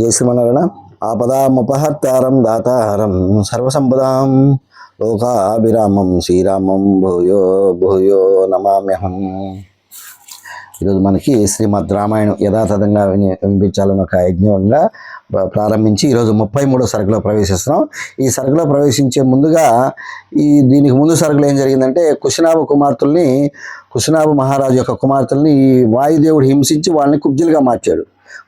జయ శ్రీమన్నారాయణ ఆపదాముపహర్తారం దాతారం సర్వసంపదాం లోకాభిరామం శ్రీరామం భూయో భూయో నమామ్యహం. ఈరోజు మనకి శ్రీమద్ రామాయణం యథాతథంగా వినిపించాలని ఒక యజ్ఞంగా ప్ర- ప్రారంభించి ఈరోజు ముప్పై మూడో సరుకులో ప్రవేశిస్తున్నాం. ఈ సరుకులో ప్రవేశించే ముందుగా ఈ దీనికి ముందు సరుకులు ఏం జరిగిందంటే కుశనాభ కుమార్తెల్ని కుశనాభ మహారాజు యొక్క కుమార్తెల్ని ఈ వాయుదేవుడు హింసించి వాళ్ళని కుబ్జులుగా మార్చాడు.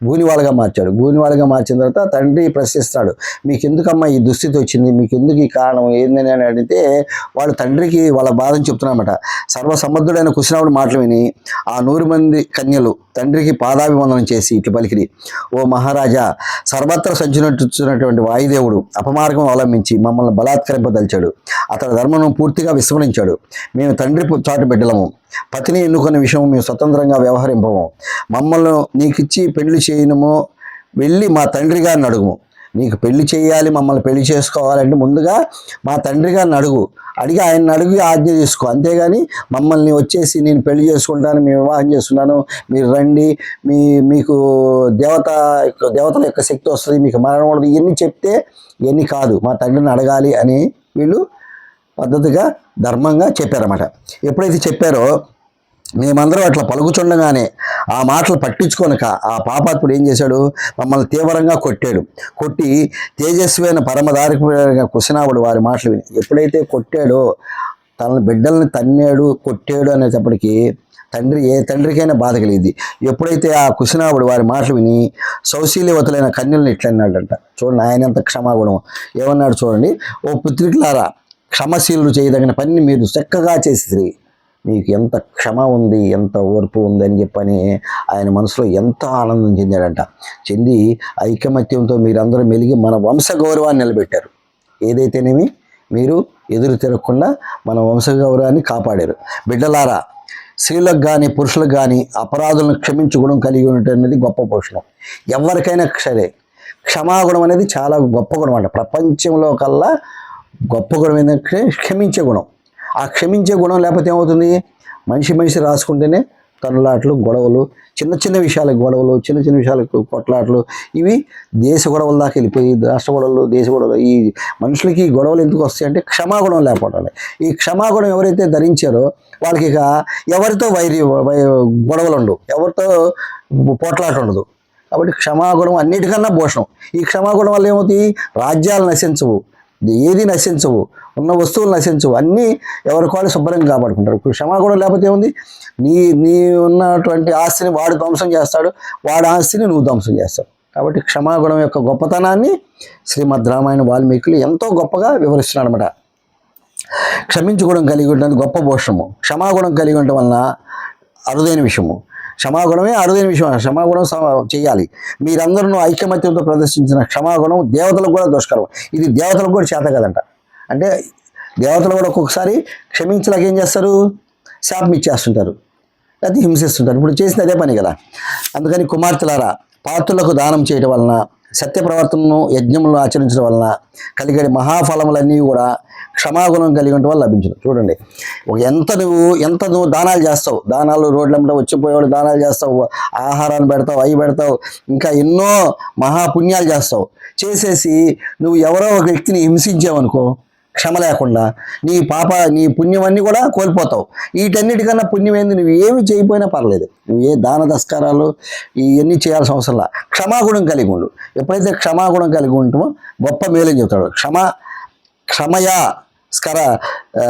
గూనివాళ్ళగా మార్చాడు. గూనివాళ్ళగా మార్చిన తర్వాత తండ్రి ప్రశ్నిస్తాడు మీకు ఎందుకమ్మా ఈ దుస్థితి వచ్చింది? మీకు ఎందుకు ఈ కారణం? ఏందని అని అడిగితే వాళ్ళు తండ్రికి వాళ్ళ బాధను చెప్తున్నారన్నమాట సర్వసమర్థుడైన కుశనావుడు మాటలు విని ఆ నూరు మంది కన్యలు తండ్రికి పాదాభివందనం చేసి ఇటు పలికిరి ఓ మహారాజా సర్వత్ర సంచినట్టున్నటువంటి వాయుదేవుడు అపమార్గం అవలంబించి మమ్మల్ని బలాత్కరింపదలిచాడు. అతని ధర్మను పూర్తిగా విస్మరించాడు. మేము తండ్రి చాటు బిడ్డలము. పతిని ఎన్నుకున్న విషయం మేము స్వతంత్రంగా వ్యవహరింపము. మమ్మల్ని నీకిచ్చి పెళ్ళి చేయనము. వెళ్ళి మా తండ్రి గారిని అడుగుము. నీకు పెళ్ళి చేయాలి మమ్మల్ని పెళ్ళి చేసుకోవాలంటే ముందుగా మా తండ్రి గారిని అడుగు. అడిగి ఆయన అడిగి ఆజ్ఞ తీసుకో. అంతేగాని మమ్మల్ని వచ్చేసి నేను పెళ్ళి చేసుకుంటాను మేము వివాహం చేస్తున్నాను మీరు రండి మీ మీకు దేవత దేవతల యొక్క శక్తి వస్తుంది మీకు మరణం ఉండదు ఇవన్నీ చెప్తే ఇవన్నీ కాదు. మా తండ్రిని అడగాలి అని వీళ్ళు పద్ధతిగా ధర్మంగా చెప్పారన్నమాట. ఎప్పుడైతే చెప్పారో మేమందరం అట్లా పలుకుచుండగానే ఆ మాటలు పట్టించుకోనక ఆ పాపాత్ముడు ఏం చేశాడు? మమ్మల్ని తీవ్రంగా కొట్టాడు. కొట్టి తేజస్వైన పరమదారిక కుశనావుడు వారి మాటలు విని ఎప్పుడైతే కొట్టాడో తన బిడ్డల్ని తన్నాడు కొట్టాడు అనేటప్పటికీ తండ్రి ఏ తండ్రికైనా బాధ కలిగింది. ఎప్పుడైతే ఆ కుశనావుడు వారి మాటలు విని సౌశీల్యవతులైన కన్యలను ఇట్లన్నాడంట చూడండి ఆయన ఎంత క్షమాగుణం. ఏమన్నాడు చూడండి? ఓ పుత్రికలారా క్షమశీలు చేయదగిన పనిని మీరు చక్కగా చేసి మీకు ఎంత క్షమ ఉంది ఎంత ఓర్పు ఉంది అని చెప్పని ఆయన మనసులో ఎంత ఆనందం చెందాడంట. చెంది ఐకమత్యంతో మీరందరూ మెలిగి మన వంశ గౌరవాన్ని నిలబెట్టారు. ఏదైతేనేమి? మీరు ఎదురు తిరగకుండా మన వంశ గౌరవాన్ని కాపాడారు. బిడ్డలారా స్త్రీలకు కానీ పురుషులకు కానీ అపరాధులను క్షమించుకోవడం గుణం కలిగి ఉండటం అనేది గొప్ప పోషణం. ఎవరికైనా సరే క్షమాగుణం అనేది చాలా గొప్ప గుణం అంట. ప్రపంచంలో కల్లా గొప్ప గుణం ఏంటంటే క్షమించే గుణం. ఆ క్షమించే గుణం లేకపోతే ఏమవుతుంది? మనిషి మనిషి రాసుకుంటేనే తనులాట్లు గొడవలు చిన్న చిన్న విషయాలకు గొడవలు చిన్న చిన్న విషయాలకు కొట్లాట్లు ఇవి దేశ గొడవల దాకా వెళ్ళిపోయి రాష్ట్ర గొడవలు దేశ గొడవలు ఈ మనుషులకి గొడవలు ఎందుకు వస్తాయంటే క్షమాగుణం లేకపోవడం ఈ క్షమాగుణం ఎవరైతే ధరించారో వాళ్ళకి ఇక ఎవరితో వైరి వై- గొడవలు ఉండవు. ఎవరితో పోట్లాట ఉండదు. కాబట్టి క్షమాగుణం అన్నిటికన్నా భూషణం ఈ క్షమాగుణం వల్ల ఏమవుతాయి? రాజ్యాలు నశించవు. ఏది నశించవు ఉన్న వస్తువులు నశించవు అన్నీ ఎవరికి శుభ్రంగా కాపాడుకుంటారు. ఇప్పుడు క్షమాగుణం లేకపోతే ఏముంది? నీ నీ ఉన్నటువంటి ఆస్తిని వాడు ధ్వంసం చేస్తాడు వాడి ఆస్తిని నువ్వు ధ్వంసం చేస్తావు. కాబట్టి క్షమాగుణం యొక్క గొప్పతనాన్ని శ్రీమద్ రామాయణ వాల్మీకులు ఎంతో గొప్పగా వివరిస్తున్నాడు అనమాట క్షమించుకోవడం కలిగి ఉంటుంది గొప్ప భూషణము క్షమాగుణం కలిగి ఉండటం వలన అరుదైన విషయము. క్షమాగుణమే అరుదైన విషయం. క్షమాగుణం చేయాలి. మీరందరూ ఐకమత్యంతో ప్రదర్శించిన క్షమాగుణం దేవతలకు కూడా దుష్కరం. ఇది దేవతలకు కూడా చేత కదంట. అంటే దేవతలు కూడా ఒక్కొక్కసారి క్షమించలేక ఏం చేస్తారు? శాపం ఇచ్చేస్తుంటారు. అది హింసిస్తుంటారు. ఇప్పుడు చేసిన అదే పని కదా. అందుకని కుమార్తెలారా పాత్రులకు దానం చేయడం వలన సత్య ప్రవర్తనను యజ్ఞములను ఆచరించడం వలన కలిగే మహాఫలములన్నీ కూడా క్షమాగుణం కలిగి ఉండటం వల్ల లభించదు చూడండి ఎంత నువ్వు ఎంత నువ్వు దానాలు చేస్తావు దానాలు రోడ్లంటే వచ్చిపోయేవాడు దానాలు చేస్తావు ఆహారాన్ని పెడతావు అవి పెడతావు ఇంకా ఎన్నో మహాపుణ్యాలు చేస్తావు. చేసేసి నువ్వు ఎవరో ఒక వ్యక్తిని హింసించావనుకో క్షమ లేకుండా నీ పాప నీ పుణ్యం అన్నీ కూడా కోల్పోతావు. వీటన్నిటికన్నా పుణ్యం ఏంది నువ్వు ఏమి చేయకపోయినా పర్లేదు. నువ్వు ఏ దాన దస్కారాలు ఇవన్నీ చేయాల్సిన అవసరం క్షమాగుణం కలిగి ఉండు. ఎప్పుడైతే క్షమాగుణం కలిగి ఉంటామో గొప్ప మేలు చెబుతాడు క్షమ క్షమయ స్కర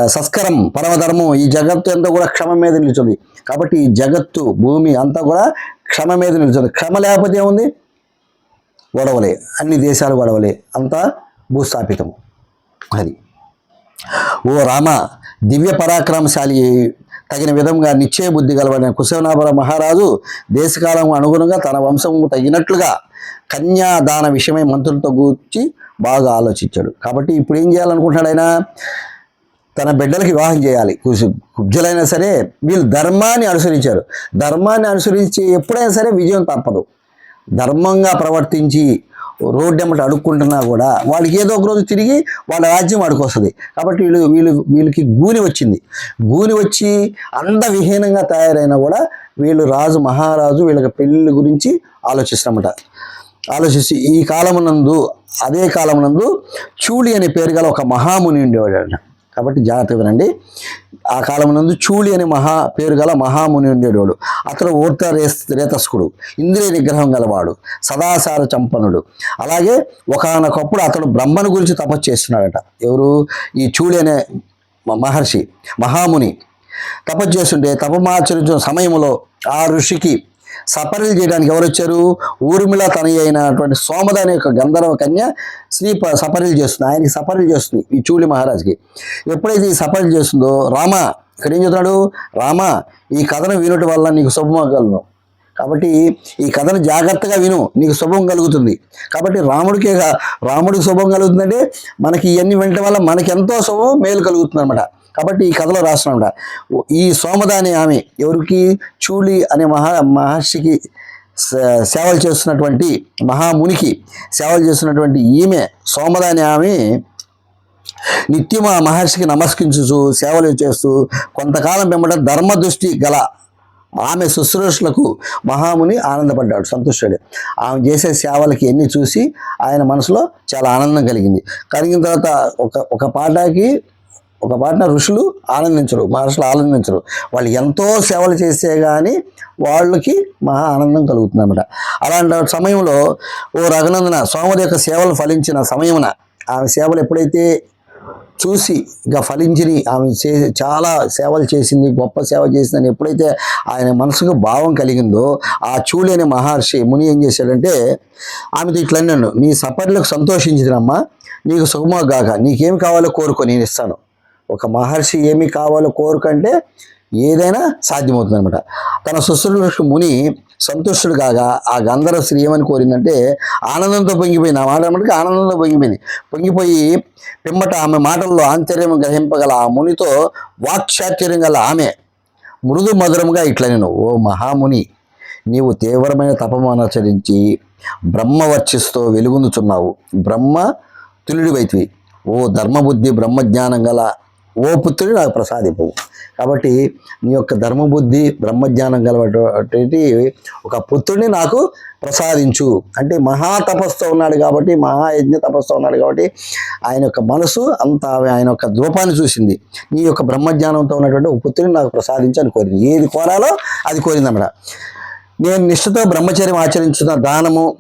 సస్కరం పరమధర్మం ఈ జగత్తు అంతా కూడా క్షమ మీద నిలుచుంది. కాబట్టి ఈ జగత్తు భూమి అంతా కూడా క్షమ మీద నిలుచుంది. క్షమ లేకపోతే ఏముంది? గొడవలే. అన్ని దేశాలు గొడవలే. అంతా భూస్థాపితము. అది. ఓ రామ దివ్య పరాక్రమశాలి తగిన విధంగా నిశ్చయ బుద్ధి గలవైన కుశవనాభర మహారాజు దేశకాలం అనుగుణంగా తన వంశము తగినట్లుగా కన్యాదాన విషయమై మంత్రులతో కూర్చి బాగా ఆలోచించాడు. కాబట్టి ఇప్పుడు ఏం చేయాలనుకుంటున్నాడు ఆయన? తన బిడ్డలకి వివాహం చేయాలి. కుశ- కుబ్జులైనా సరే వీళ్ళు ధర్మాన్ని అనుసరించారు. ధర్మాన్ని అనుసరించి ఎప్పుడైనా సరే విజయం తప్పదు. ధర్మంగా ప్రవర్తించి రోడ్డు ఎమ్మట అడుక్కుంటున్నా కూడా వాళ్ళకి ఏదో ఒక రోజు తిరిగి వాళ్ళ రాజ్యం అడుకొస్తుంది కాబట్టి వీళ్ళు వీళ్ళు వీళ్ళకి గూని వచ్చింది. గూని వచ్చి అందవిహీనంగా తయారైనా కూడా వీళ్ళు రాజు మహారాజు వీళ్ళకి పెళ్ళిళ్ళ గురించి ఆలోచిస్తామట ఆలోచించి ఈ కాలమునందు అదే కాలమునందు చూళి అనే పేరు గల ఒక మహాముని ఉండేవాడు కాబట్టి జాగ్రత్త వినండి. ఆ కాలం నందు చూళి అనే మహా పేరు గల మహాముని ఉండేవాడు అతడు ఊర్త రేతస్కుడు. ఇంద్రియ నిగ్రహం గలవాడు. సదాసార చంపనుడు. అలాగే ఒకనొకప్పుడు అతడు బ్రహ్మను గురించి తపస్సు చేస్తున్నాడట. ఎవరు? ఈ చూళి అనే మహర్షి మహాముని. తపస్సు చేస్తుంటే తపమాచరించిన సమయంలో ఆ ఋషికి సపర్యలు చేయడానికి ఎవరు వచ్చారు? ఊర్మిళ తనయ్య అయినటువంటి సోమద అనే ఒక గంధర్వ కన్య శ్రీ ప- సపర్యలు చేస్తుంది. ఆయనకి సపర్యలు చేస్తుంది ఈ చూలి మహారాజ్కి. ఎప్పుడైతే ఈ సపర్యలు చేస్తుందో రామ ఇక్కడ ఏం చెప్తున్నాడు రామ ఈ కథను వినటం వల్ల నీకు శుభమగలను కాబట్టి ఈ కథను జాగ్రత్తగా విను నీకు శుభం కలుగుతుంది. కాబట్టి రాముడికే రాముడికి శుభం కలుగుతుందంటే మనకి ఇవన్నీ వినటం వల్ల మనకి ఎంతో శుభం మేలు కలుగుతుంది అనమాట కాబట్టి ఈ కథలో రాస్తున్నాడ ఈ సోమదాని ఆమె ఎవరికి? చూలి అనే మహా మహర్షికి సేవలు చేస్తున్నటువంటి మహామునికి సేవలు చేస్తున్నటువంటి ఈమె సోమదాని ఆమె నిత్యం ఆ మహర్షికి నమస్కరించుచు సేవలు చేస్తూ కొంతకాలం వెంబడ ధర్మదృష్టి గల ఆమె శుశ్రూషలకు మహాముని ఆనందపడ్డాడు సంతుష్టుడు ఆమె చేసే సేవలకి ఎన్ని చూసి ఆయన మనసులో చాలా ఆనందం కలిగింది. కలిగిన తర్వాత ఒక ఒక పాటకి ఒక పాటన ఋషులు ఆనందించరు మహర్షులు ఆనందించరు. వాళ్ళు ఎంతో సేవలు చేస్తే కానీ వాళ్ళకి మహా ఆనందం కలుగుతుంది అనమాట అలాంటి సమయంలో ఓ రఘునందన సోమరి యొక్క సేవలు ఫలించిన సమయమున ఆమె సేవలు ఎప్పుడైతే చూసి ఇంకా ఫలించిని ఆమె చే చాలా సేవలు చేసింది గొప్ప సేవ చేసిందని ఎప్పుడైతే ఆయన మనసుకు భావం కలిగిందో ఆ చూలేని మహర్షి ముని ఏం చేశాడంటే ఆమెతో ఇట్లన్నాను నీ సపర్లకు సంతోషించినమ్మా నీకు సుఖమగాక నీకేం కావాలో కోరుకో నేను ఇస్తాను. ఒక మహర్షి ఏమి కావాలో కోరుకంటే ఏదైనా సాధ్యమవుతుంది అనమాట తన శుశ్రూషకు ముని సంతుష్టుడు కాగా ఆ గంధర్వ స్త్రీ ఏమని కోరిందంటే ఆనందంతో పొంగిపోయింది. ఆ మాట మటుకు ఆనందంతో పొంగిపోయింది. పొంగిపోయి పిమ్మట ఆమె మాటల్లో ఆంతర్యం గ్రహింపగల ఆ మునితో వాక్చాతుర్యం గల ఆమె మృదు మధురముగా ఇట్లా నేను ఓ మహాముని నీవు తీవ్రమైన తపమానచరించి బ్రహ్మవర్చిస్తో వెలుగుందుచున్నావు. బ్రహ్మ తులుడివైతివి ఓ ధర్మబుద్ధి బ్రహ్మజ్ఞానం గల ఓ పుత్రుడు నాకు ప్రసాదింపు. కాబట్టి నీ యొక్క ధర్మబుద్ధి బ్రహ్మజ్ఞానం గలటువంటి ఒక పుత్రుడిని నాకు ప్రసాదించు. అంటే మహా తపస్సు ఉన్నాడు కాబట్టి మహాయజ్ఞ తపస్సు ఉన్నాడు కాబట్టి ఆయన యొక్క మనసు అంత ఆయన యొక్క రూపాన్ని చూసింది. నీ యొక్క బ్రహ్మజ్ఞానంతో ఉన్నటువంటి ఒక పుత్రుడిని నాకు ప్రసాదించు అని కోరింది. ఏది కోరాలో అది కోరిందన్నమాట. నేను నిష్ఠతో బ్రహ్మచర్యం ఆచరించిన దానము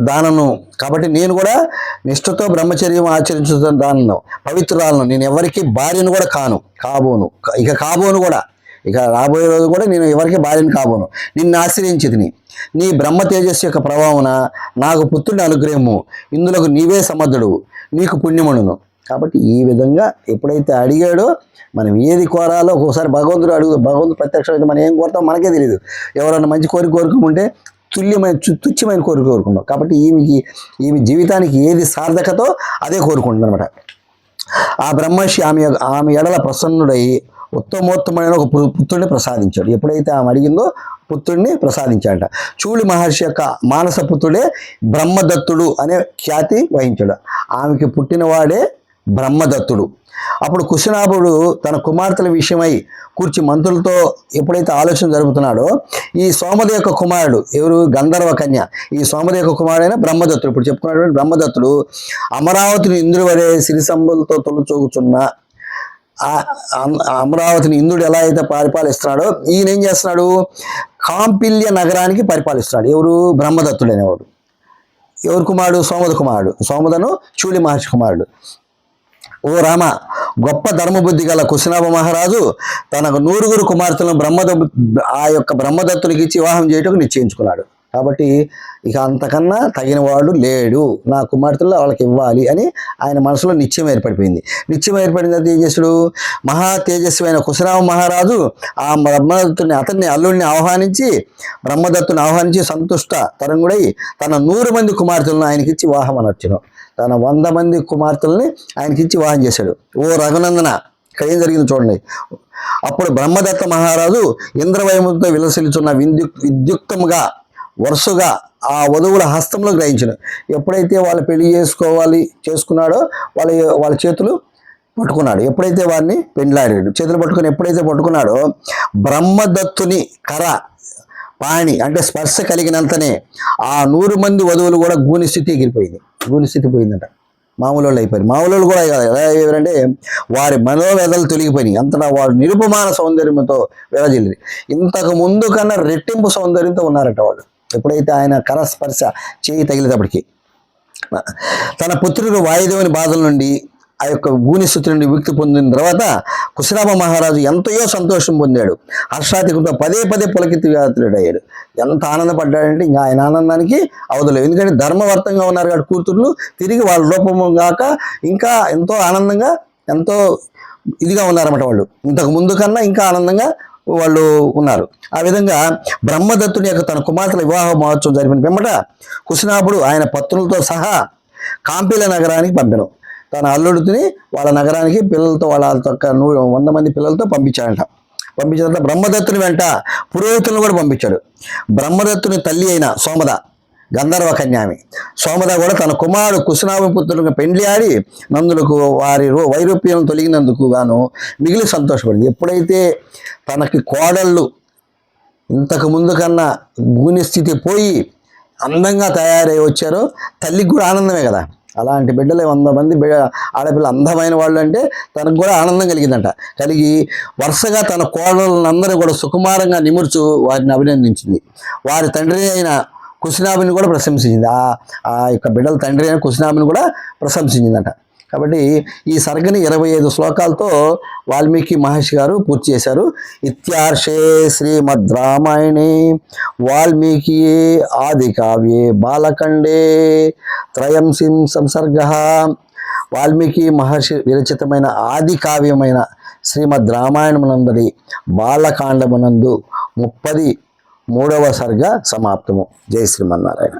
దానను. కాబట్టి నేను కూడా నిష్ఠతో బ్రహ్మచర్యం ఆచరించుతున్న దానను పవిత్రురాలను. నేను ఎవరికి భార్యను కూడా కాను కాబోను. ఇక కాబోను కూడా. ఇక రాబోయే రోజు కూడా నేను ఎవరికి భార్యను కాబోను. నిన్ను ఆశ్రయించితిని నీ. బ్రహ్మ తేజస్సు యొక్క ప్రభావన నాకు పుత్రుని అనుగ్రహము. ఇందులో నీవే సమర్థుడు. నీకు పుణ్యముడును. కాబట్టి ఈ విధంగా ఎప్పుడైతే అడిగాడో మనం ఏది కోరాలో ఒక్కోసారి భగవంతుడు అడుగు భగవంతుడు ప్రత్యక్షమైతే మనం ఏం కోరుతాం మనకే తెలియదు ఎవరైనా మంచి కోరిక కోరుకుంటే తుల్యమైన తు- తుచ్చమైన కోరిక కోరుకుంటాం. కాబట్టి ఈమెకి ఈమె జీవితానికి ఏది సార్థకతో అదే కోరుకుంటుంది అనమాట ఆ బ్రహ్మర్షి ఆమె ఆమె ఎడల ప్రసన్నుడై ఉత్తమోత్తమైన ఒక పు- పుత్రుడిని ప్రసాదించాడు. ఎప్పుడైతే ఆమె అడిగిందో పుత్రుడిని ప్రసాదించాడట. చూడు మహర్షి యొక్క మానస పుత్రుడే బ్రహ్మదత్తుడు అనే ఖ్యాతి వహించాడు. ఆమెకి పుట్టినవాడే బ్రహ్మదత్తుడు. అప్పుడు కుశనాభుడు తన కుమార్తెల విషయమై కూర్చి మంత్రులతో ఎప్పుడైతే ఆలోచన జరుపుతున్నాడో ఈ సోమది యొక్క కుమారుడు ఎవరు? గంధర్వ కన్య. ఈ సోమది యొక్క కుమారుడైన బ్రహ్మదత్తుడు. ఇప్పుడు చెప్పుకున్నటువంటి బ్రహ్మదత్తుడు అమరావతిని ఇంద్రుడు వరే సిరి తొలుచూగుచున్న అమరావతిని ఇంద్రుడు ఎలా అయితే పరిపాలిస్తున్నాడో ఈయన ఏం చేస్తున్నాడు? కాంపిల్య నగరానికి పరిపాలిస్తున్నాడు. ఎవరు? బ్రహ్మదత్తుడు అనేవాడు ఎవరు కుమారుడు? సోమద కుమారుడు. సోమదను చూలి మహర్షి కుమారుడు. ఓ రామ గొప్ప ధర్మబుద్ధి గల కుశనాభ మహారాజు తనకు నూరుగురు కుమార్తెలను బ్రహ్మద ఆ యొక్క బ్రహ్మదత్తునికి ఇచ్చి వివాహం చేయటకు నిశ్చయించుకున్నాడు. కాబట్టి ఇక అంతకన్నా తగిన వాడు లేడు. నా కుమార్తెలు వాళ్ళకి ఇవ్వాలి అని ఆయన మనసులో నిత్యం ఏర్పడిపోయింది. నిత్యం ఏర్పడిన తేజస్సుడు మహా తేజస్వి మహా తేజస్వైన కుశరామ మహారాజు ఆ బ్రహ్మదత్తుని అతన్ని అల్లుడిని ఆహ్వానించి బ్రహ్మదత్తుని ఆహ్వానించి సంతుష్ట తరంగుడై తన నూరు మంది కుమార్తెలను ఆయనకిచ్చి వివాహం అనొచ్చును తన వంద మంది కుమార్తెల్ని ఆయనకిచ్చి వివాహం చేశాడు. ఓ రఘునందన ఇక్కడ ఏం జరిగింది చూడండి. అప్పుడు బ్రహ్మదత్త మహారాజు ఇంద్రవయముతో విలసిల్చున్న విద్యు విద్యుక్తముగా వరుసగా ఆ వధువుల హస్తంలో గ్రహించిన ఎప్పుడైతే వాళ్ళు పెళ్ళి చేసుకోవాలి చేసుకున్నాడో వాళ్ళ వాళ్ళ చేతులు పట్టుకున్నాడు. ఎప్పుడైతే వాడిని పెండ్లాడాడు చేతులు పట్టుకుని ఎప్పుడైతే పట్టుకున్నాడో బ్రహ్మదత్తుని కర పాణి అంటే స్పర్శ కలిగినంతనే ఆ నూరు మంది వధువులు కూడా గూని స్థితి ఎగిరిపోయింది. గూని స్థితి పోయిందంట. మామూలు వాళ్ళు అయిపోయారు. మామూలు వాళ్ళు కూడా ఎలా అయ్యారంటే వారి మనోవేదలు తొలగిపోయినాయి. అంతటా వారు నిరుపమాన సౌందర్యంతో విరజిల్లి ఇంతకు ముందు కన్నా రెట్టింపు సౌందర్యంతో ఉన్నారట వాళ్ళు. ఎప్పుడైతే ఆయన కరస్పర్శ చేయి తగిలేటప్పటికి. తన పుత్రుడు వాయుదేవుని బాధల నుండి ఆ యొక్క భూనిస్థితి నుండి విముక్తి పొందిన తర్వాత కుశరామ మహారాజు ఎంతయో సంతోషం పొందాడు. హర్షాధికంతో పదే పదే పులకిత్తి వ్యాతుడయ్యాడు ఎంత ఆనందపడ్డాడంటే ఇంకా ఆయన ఆనందానికి అవదలేదు ఎందుకంటే ధర్మవర్తంగా ఉన్నారు కాబట్టి కూతుర్లు తిరిగి వాళ్ళ రూపము కాక ఇంకా ఎంతో ఆనందంగా ఎంతో ఇదిగా ఉన్నారన్నమాట వాళ్ళు. ఇంతకు ముందు కన్నా ఇంకా ఆనందంగా వాళ్ళు ఉన్నారు. ఆ విధంగా బ్రహ్మదత్తుని యొక్క తన కుమార్తెల వివాహ మహోత్సవం జరిపిన పిమ్మట కుశనాభుడు ఆయన పత్రులతో సహా కాంపీల నగరానికి పంపెను. తన అల్లుడిని వాళ్ళ నగరానికి పిల్లలతో వాళ్ళ నూరు వంద మంది పిల్లలతో పంపించాడంట. పంపించిన తర్వాత బ్రహ్మదత్తుని వెంట పురోహితులను కూడా పంపించాడు. బ్రహ్మదత్తుని తల్లి అయిన సోమద గంధర్వ కన్యామి. సోమద కూడా తన కుమారుడు కుశనాభిపుత్రులకు పెండ్లి ఆడి నందులకు వారి వైరూప్యం తొలగినందుకు గాను మిగిలి సంతోషపడింది ఎప్పుడైతే తనకి కోడళ్ళు ఇంతకు ముందు కన్నా భూని స్థితి పోయి అందంగా తయారై వచ్చారో తల్లికి కూడా ఆనందమే కదా. అలాంటి బిడ్డలు వంద మంది బిడ్డ ఆడపిల్ల అందమైన వాళ్ళు అంటే తనకు కూడా ఆనందం కలిగిందంట. కలిగి వరుసగా తన కోడళ్ళందరూ కూడా సుకుమారంగా నిమురుచు వారిని అభినందించింది. వారి తండ్రి అయిన కుసినాభిని కూడా ప్రశంసించింది. ఆ ఆ యొక్క బిడ్డల తండ్రి అయిన కుసినాభిని కూడా ప్రశంసించిందంట. కాబట్టి ఈ సర్గని ఇరవై ఐదు శ్లోకాలతో వాల్మీకి మహర్షి గారు పూర్తి చేశారు. ఇత్యార్షే శ్రీమద్ రామాయణే వాల్మీకి ఆది కావ్యే బాలకండే త్రయంసిం సంసర్గ. వాల్మీకి మహర్షి విరచితమైన ఆది కావ్యమైన శ్రీమద్ రామాయణమునందరి బాలకాండమునందు ముప్పది మూడవ సర్గ సమాప్తము. జై శ్రీమన్నారాయణ.